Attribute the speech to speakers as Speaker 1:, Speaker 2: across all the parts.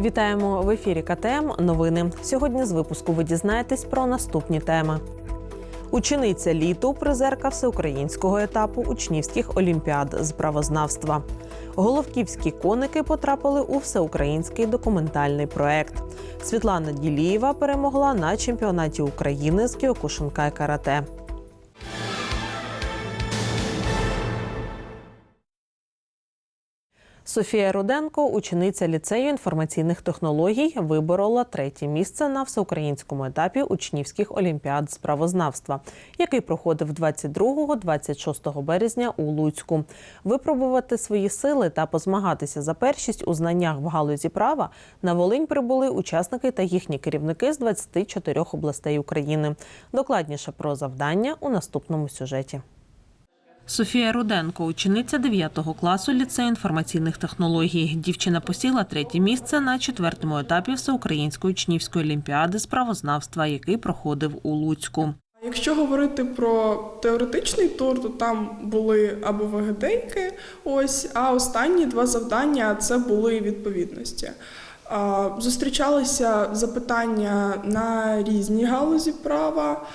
Speaker 1: Вітаємо в ефірі КТМ. Новини. Сьогодні з випуску ви дізнаєтесь про наступні теми. Учениця літу, призерка всеукраїнського етапу учнівських олімпіад з правознавства. Головківські коники потрапили у всеукраїнський документальний проект. Світлана Ділієва перемогла на чемпіонаті України з кіокушинкай карате. Софія Руденко, учениця ліцею інформаційних технологій, виборола третє місце на всеукраїнському етапі учнівських олімпіад з правознавства, який проходив 22-26 березня у Луцьку. Випробувати свої сили та позмагатися за першість у знаннях в галузі права на Волинь прибули учасники та їхні керівники з 24 областей України. Докладніше про завдання у наступному сюжеті. Софія Руденко, учениця 9 класу ліцею інформаційних технологій. Дівчина посіла третє місце на четвертому етапі всеукраїнської учнівської олімпіади з правознавства, який проходив у Луцьку.
Speaker 2: Якщо говорити про теоретичний тур, то там були або вегедейки, ось, а останні два завдання це були відповідності. Зустрічалися запитання на різні галузі права.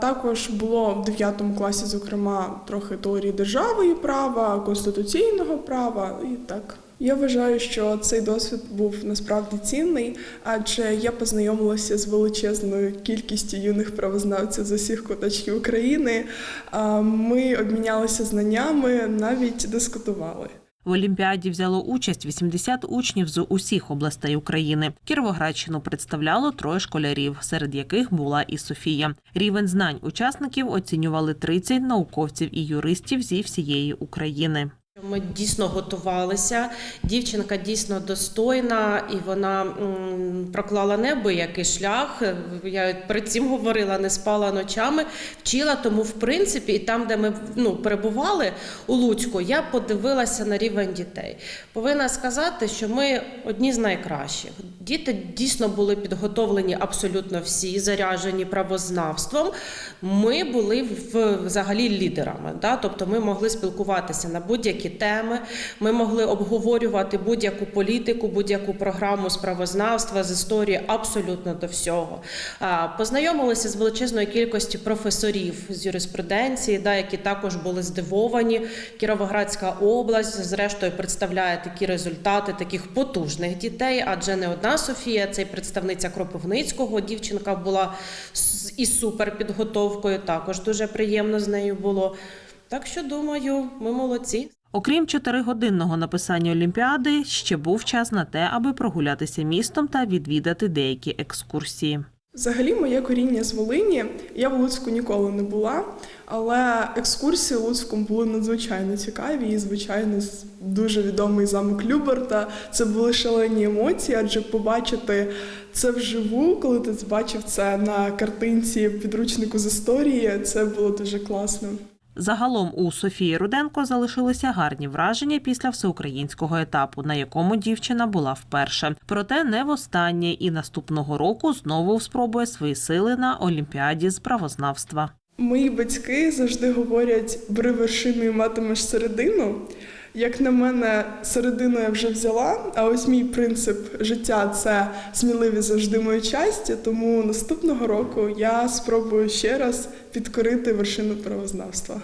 Speaker 2: Також було в 9 класі, зокрема, трохи теорії держави права, конституційного права і так. Я вважаю, що цей досвід був насправді цінний, адже я познайомилася з величезною кількістю юних правознавців з усіх куточків України. Ми обмінялися знаннями, навіть дискутували.
Speaker 1: В Олімпіаді взяло участь 80 учнів з усіх областей України. Кіровоградщину представляло троє школярів, серед яких була і Софія. Рівень знань учасників оцінювали 30 науковців і юристів зі всієї України.
Speaker 3: Ми дійсно готувалися. Дівчинка дійсно достойна, і вона проклала неабиякий шлях. Я перед цим говорила, не спала ночами, вчила. Тому, в принципі, і там, де ми ну, перебували у Луцьку, я подивилася на рівень дітей. Повинна сказати, що ми одні з найкращих. Діти дійсно були підготовлені абсолютно всі, заряджені правознавством. Ми були взагалі лідерами. Да? Тобто ми могли спілкуватися на будь-які теми, ми могли обговорювати будь-яку політику, будь-яку програму з правознавства, з історії, абсолютно до всього. Познайомилися з величезною кількістю професорів з юриспруденції, да, які також були здивовані. Кіровоградська область, зрештою, представляє такі результати таких потужних дітей, адже не одна Софія, це й представниця Кропивницького. Дівчинка була з- із суперпідготовкою. Також дуже приємно з нею було. Так що думаю, ми молодці.
Speaker 1: Окрім чотиригодинного написання Олімпіади, ще був час на те, аби прогулятися містом та відвідати деякі екскурсії.
Speaker 2: Взагалі, моє коріння з Волині. Я в Луцьку ніколи не була, але екскурсії Луцьком були надзвичайно цікаві. І, звичайно, дуже відомий замок Люберта. Це були шалені емоції, адже побачити це вживу, коли ти бачив це на картинці підручнику з історії, це було дуже класно.
Speaker 1: Загалом у Софії Руденко залишилися гарні враження після всеукраїнського етапу, на якому дівчина була вперше. Проте не востаннє і наступного року знову спробує свої сили на олімпіаді з правознавства.
Speaker 2: Мої батьки завжди говорять: бери вершину і матимеш середину. Як на мене, середину я вже взяла, а ось мій принцип життя це сміливі завжди мої щастя. Тому наступного року я спробую ще раз підкорити вершину правознавства.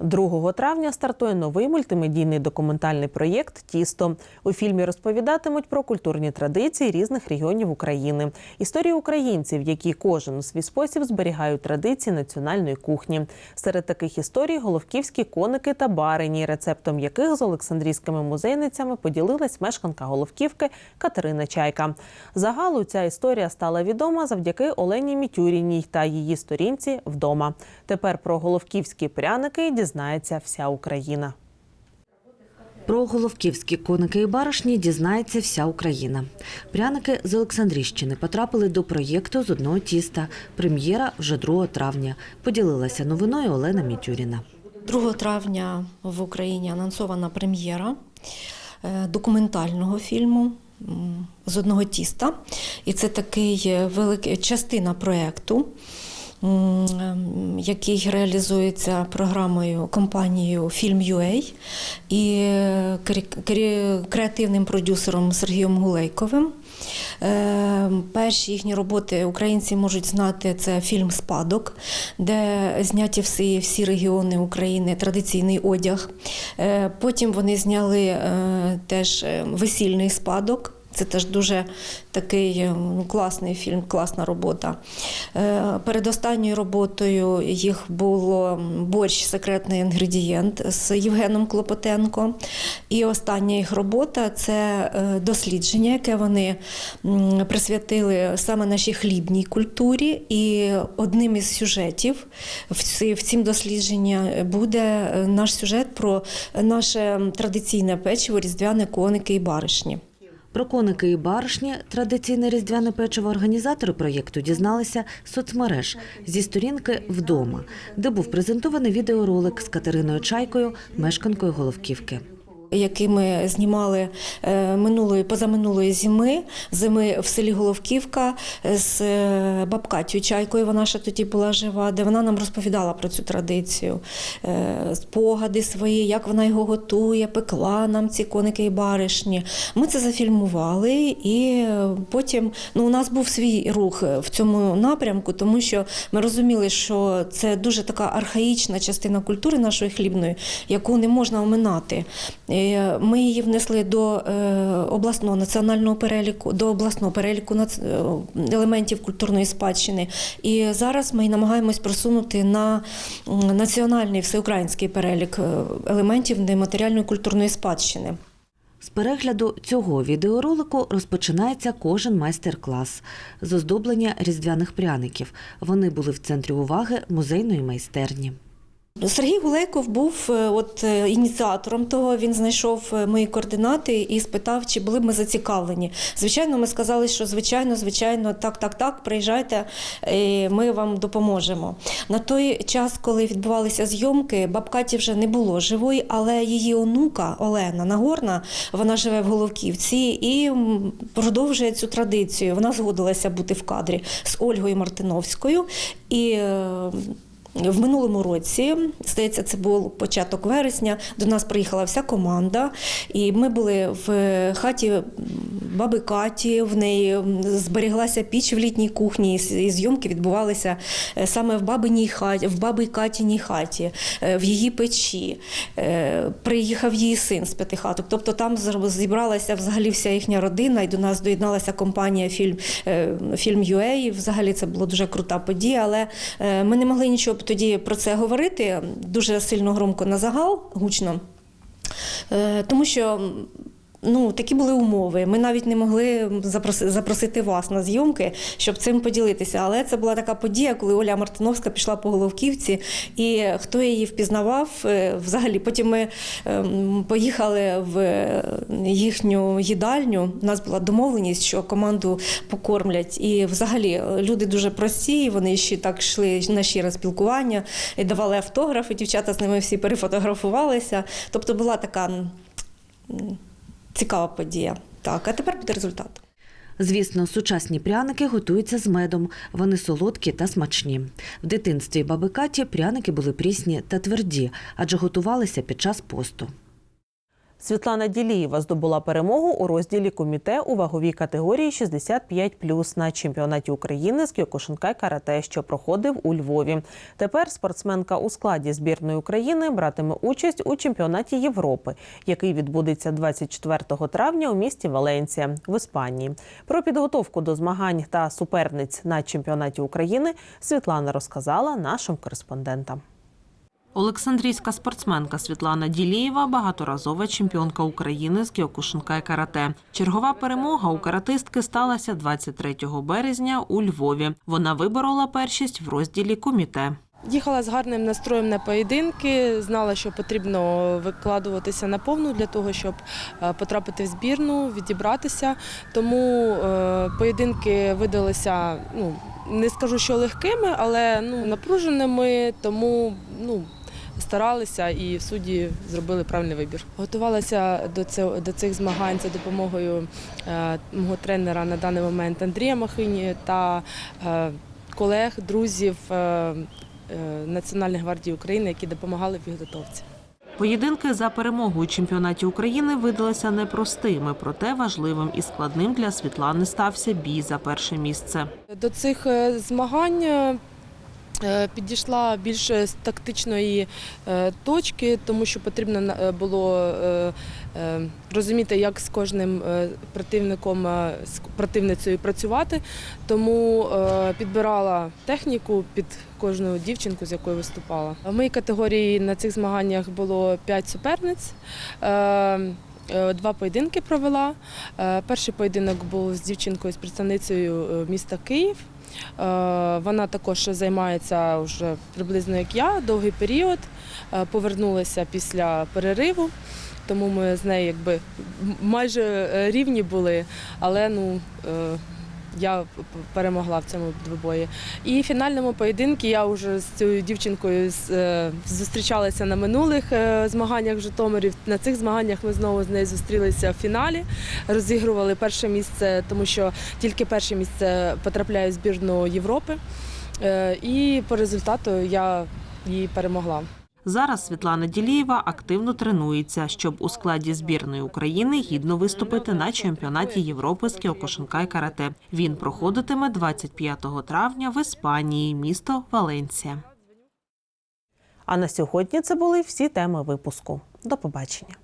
Speaker 1: 2 травня стартує новий мультимедійний документальний проєкт Тісто. У фільмі розповідатимуть про культурні традиції різних регіонів України, історії українців, які кожен у свій спосіб зберігають традиції національної кухні. Серед таких історій головківські коники та барині, рецептом яких з олександрійськими музейницями поділилась мешканка Головківки Катерина Чайка. Загалу ця історія стала відома завдяки Олені Мітюріній та її сторінці вдома. Тепер про головківські пряники дізнається вся Україна.
Speaker 4: Про головківські коники і баришні дізнається вся Україна. Пряники з Олександрійщини потрапили до проєкту з одного тіста. Прем'єра вже 2 травня. Поділилася новиною Олена Мітюріна.
Speaker 5: 2 травня в Україні анонсована прем'єра е, документального фільму з одного тіста. І це такий е, великий частина проєкту. Який реалізується програмою компанією Film.ua і е, креативним продюсером Сергієм Гулейковим. Е, Перші їхні роботи українці можуть знати це фільм Спадок, де зняті всі, всі регіони України, традиційний одяг. Е, Потім вони зняли теж весільний спадок. Це теж дуже такий е, класний фільм, класна робота. Е, Перед останньою роботою їх було борщ секретний інгредієнт з Євгеном Клопотенко. І остання їх робота це е, дослідження, яке вони присвятили саме нашій хлібній культурі. І одним із сюжетів в ці- в цім дослідженні буде наш сюжет про наше традиційне печиво, різдвяне коники і баришні.
Speaker 4: Про коники і баришні, традиційне різдвяне печиво організатори проєкту дізналися соцмереж зі сторінки вдома, де був презентований відеоролик з Катериною Чайкою, мешканкою Головківки.
Speaker 5: Який ми знімали е, минулої позаминулої зими, зими в селі Головківка з е, бабкатю Чайкою. Вона ще тоді була жива, де вона нам розповідала про цю традицію, е, спогади свої, як вона його готує, пекла нам ці коники і баришні. Ми це зафільмували, і е, потім ну, у нас був свій рух в цьому напрямку, тому що ми розуміли, що це дуже така архаїчна частина культури нашої хлібної, яку не можна оминати. Е, Ми її внесли до е, обласного національного переліку, до обласного переліку е, елементів культурної спадщини. І зараз ми намагаємось просунути на національний всеукраїнський перелік елементів нематеріальної культурної спадщини.
Speaker 4: З перегляду цього відеоролику розпочинається кожен майстер-клас з оздоблення різдвяних пряників. Вони були в центрі уваги музейної майстерні.
Speaker 5: Сергій Гулейков був е, от е, ініціатором того. Він знайшов е, мої координати і спитав, чи були б ми зацікавлені. Звичайно, ми сказали, що звичайно, звичайно, так, так, так, приїжджайте, ми вам допоможемо. На той час, коли відбувалися зйомки, бабкаті вже не було живої, але її онука Олена Нагорна, вона живе в Головківці і продовжує цю традицію. Вона згодилася бути в кадрі з Ольгою Мартиновською. І в минулому році, здається, це був початок вересня. До нас приїхала вся команда, і ми були в хаті баби Каті. В неї зберіглася піч в літній кухні, і зйомки відбувалися е, саме в бабиній хаті, в баби Катіній хаті, е, в її печі. Е, Приїхав її син з п'яти хаток. Тобто там зібралася взагалі вся їхня родина, і до нас доєдналася компанія фільм е, фільм UA. Взагалі це була дуже крута подія, але е, ми не могли нічого тоді про це говорити дуже сильно громко на загал, гучно. Е, Тому що ну, такі були умови. Ми навіть не могли запросити вас на зйомки, щоб цим поділитися. Але це була така подія, коли Оля Мартиновська пішла по Головківці, і хто її впізнавав, е, взагалі потім ми ем, поїхали в їхню їдальню. У нас була домовленість, що команду покормлять. І взагалі люди дуже прості, вони ще так йшли на щире спілкування і давали автографи. Дівчата з ними всі перефотографувалися. Тобто була така. Цікава подія. Так, а тепер буде результат.
Speaker 4: Звісно, сучасні пряники готуються з медом. Вони солодкі та смачні. В дитинстві баби Каті пряники були прісні та тверді, адже готувалися під час посту.
Speaker 1: Світлана Ділієва здобула перемогу у розділі коміте у ваговій категорії 65+, на чемпіонаті України з кіокушинкай карате, що проходив у Львові. Тепер спортсменка у складі збірної України братиме участь у чемпіонаті Європи, який відбудеться 24 травня у місті Валенція в Іспанії. Про підготовку до змагань та суперниць на чемпіонаті України Світлана розказала нашим кореспондентам. Олександрійська спортсменка Світлана Ділієва багаторазова чемпіонка України з кіокушинкай карате. Чергова перемога у каратистки сталася 23 березня у Львові. Вона виборола першість в розділі коміте.
Speaker 6: Їхала з гарним настроєм на поєдинки, знала, що потрібно викладуватися на повну для того, щоб е, потрапити в збірну, відібратися. Тому е, поєдинки видалися, ну не скажу, що легкими, але ну напруженими, тому ну. Старалися і судді зробили правильний вибір. Готувалася до цього до цих змагань за допомогою е, мого тренера на даний момент Андрія Махині та е, колег, друзів е, е, Національної гвардії України, які допомагали в підготовці.
Speaker 1: Поєдинки за перемогу у чемпіонаті України видалися непростими, проте важливим і складним для Світлани стався бій за перше місце.
Speaker 6: До цих змагань підійшла більше з тактичної е, точки, тому що потрібно е, було е, е, розуміти, як з кожним е, противником, е, з противницею працювати. Тому е, підбирала техніку під кожну дівчинку, з якою виступала. В моїй категорії на цих змаганнях було 5 суперниць. Е, е, Два поєдинки провела. Е, Перший поєдинок був з дівчинкою, з представницею е, міста Київ. Е, Вона також займається вже приблизно як я, довгий період. Е, Повернулася після перериву, тому ми з нею якби майже е, рівні були, але ну. Я перемогла в цьому двобої. І в фінальному поєдинку я вже з цією дівчинкою е, зустрічалася на минулих е, змаганнях в Житомирі. На цих змаганнях ми знову з нею зустрілися в фіналі, розігрували перше місце, тому що тільки перше місце потрапляє в збірну Європи. Е, І по результату я її перемогла.
Speaker 1: Зараз Світлана Ділієва активно тренується, щоб у складі збірної України гідно виступити на чемпіонаті Європи з кіокошинка і карате. Він проходитиме 25 травня в Іспанії, місто Валенсія. А на сьогодні це були всі теми випуску. До побачення.